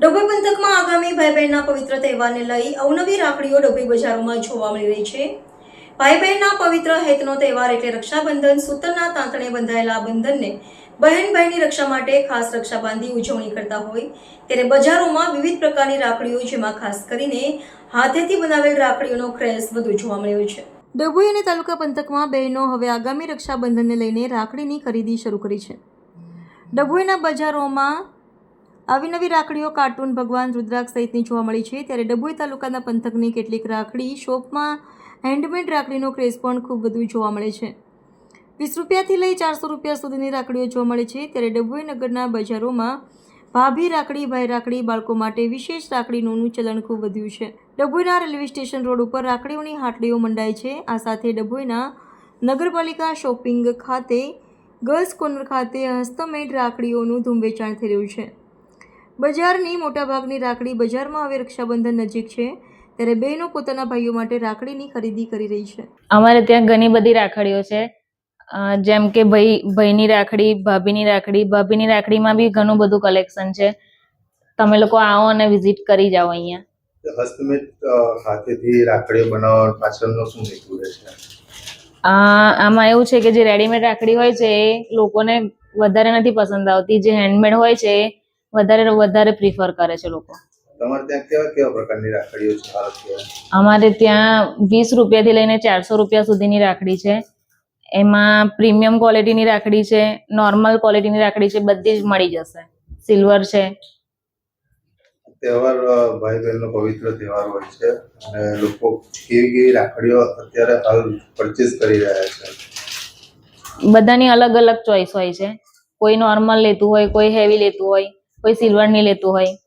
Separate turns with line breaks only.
બહેનના પવિત્ર તહેવારને લઈ અવનવી રાખડીઓ ડભોઈ બજારોમાં જોવા મળી રહી છે. ભાઈ બહેનના પવિત્ર હેતનો તહેવાર એટલે રક્ષાબંધન, સૂતરના તાંતણે બંધાયેલા બંધનને બહેન ભાઈની રક્ષા માટે ખાસ રક્ષા બાંધી ઉજવણી કરતા હોય ત્યારે બજારોમાં વિવિધ પ્રકારની રાખડીઓ જેમાં ખાસ કરીને હાથેથી બનાવેલ રાખડીઓનો ક્રેઝ વધુ જોવા મળ્યો છે. ડભોઈ અને તાલુકા પંથકમાં બહેનો હવે આગામી રક્ષાબંધનને લઈને રાખડીની ખરીદી શરૂ કરી છે. ડભોઈના બજારોમાં આવી નવી રાખડીઓ કાર્ટૂન ભગવાન રુદ્રાક્ષ સહિતની જોવા મળી છે. ત્યારે ડભોઈ તાલુકાના પંથકની કેટલીક રાખડી શોપમાં હેન્ડમેડ રાખડીનો ક્રેઝ પણ ખૂબ વધુ જોવા મળે છે. વીસ રૂપિયાથી લઈ ચારસો રૂપિયા સુધીની રાખડીઓ જોવા મળે છે. ત્યારે ડભોઈ નગરના બજારોમાં ભાભી રાખડી, ભાઈ રાખડી બાળકો માટે વિશેષ રાખડીનું ચલણ ખૂબ વધ્યું છે. ડભોઈના રેલવે સ્ટેશન રોડ ઉપર રાખડીઓની હાટડીઓ મંડાય છે. આ સાથે ડભોઈના નગરપાલિકા શોપિંગ ખાતે, ગર્લ્સ કોર્નર ખાતે હસ્તમેડ રાખડીઓનું ધૂમ વેચાણ થઈ રહ્યું છે. બજારની મોટાભાગની રાખડી બજારમાં હવે રક્ષાબંધન નજીક છે ત્યારે બહેનો પોતાના ભાઈઓ માટે રાખડીની ખરીદી કરી રહી છે.
અમારે ત્યાં ઘણી બધી રાખડીઓ છે. જેમ કે ભાઈ ભાઈની રાખડી ભાભીની રાખડી ભાભીની રાખડીમાં બી ઘણું બધું કલેક્શન છે. તમે લોકો આવો અને વિઝિટ કરી જાઓ અહીંયા.
હસ્તમેટ હાથેથી રાખડીઓ બનાવવા પાછળનો શું હેતુ રહે
આમાં એવું છે કે જે રેડીમેડ રાખડી હોય છે એ લોકોને વધારે નથી પસંદ આવતી. જે હેન્ડમેડ હોય છે એ વધારે વધારે પ્રિફર કરે છે લોકો.
તમારે ત્યાં કેવા કેવા પ્રકારની રાખડીઓ છે હાલ અત્યારે
અમારે ત્યાં વીસ રૂપિયાથી લઈને ચારસો રૂપિયા સુધીની રાખડી છે. એમાં પ્રીમિયમ ક્વોલિટીની રાખડી છે નોર્મલ ક્વોલિટીની રાખડી છે બધી જ મળી જશે. સિલ્વર છે.
તહેવાર ભાઈ બહેનનો પવિત્ર તહેવાર હોય છે અને લોકો કેવી કેવી રાખડીઓ અત્યારે હાલ પરચેસ કરી રહ્યા છે.
બધાની અલગ અલગ ચોઈસ હોય છે. કોઈ નોર્મલ લેતું હોય કોઈ હેવી લેતું હોય. કોઈ સિલ્વરની લેતું હોય.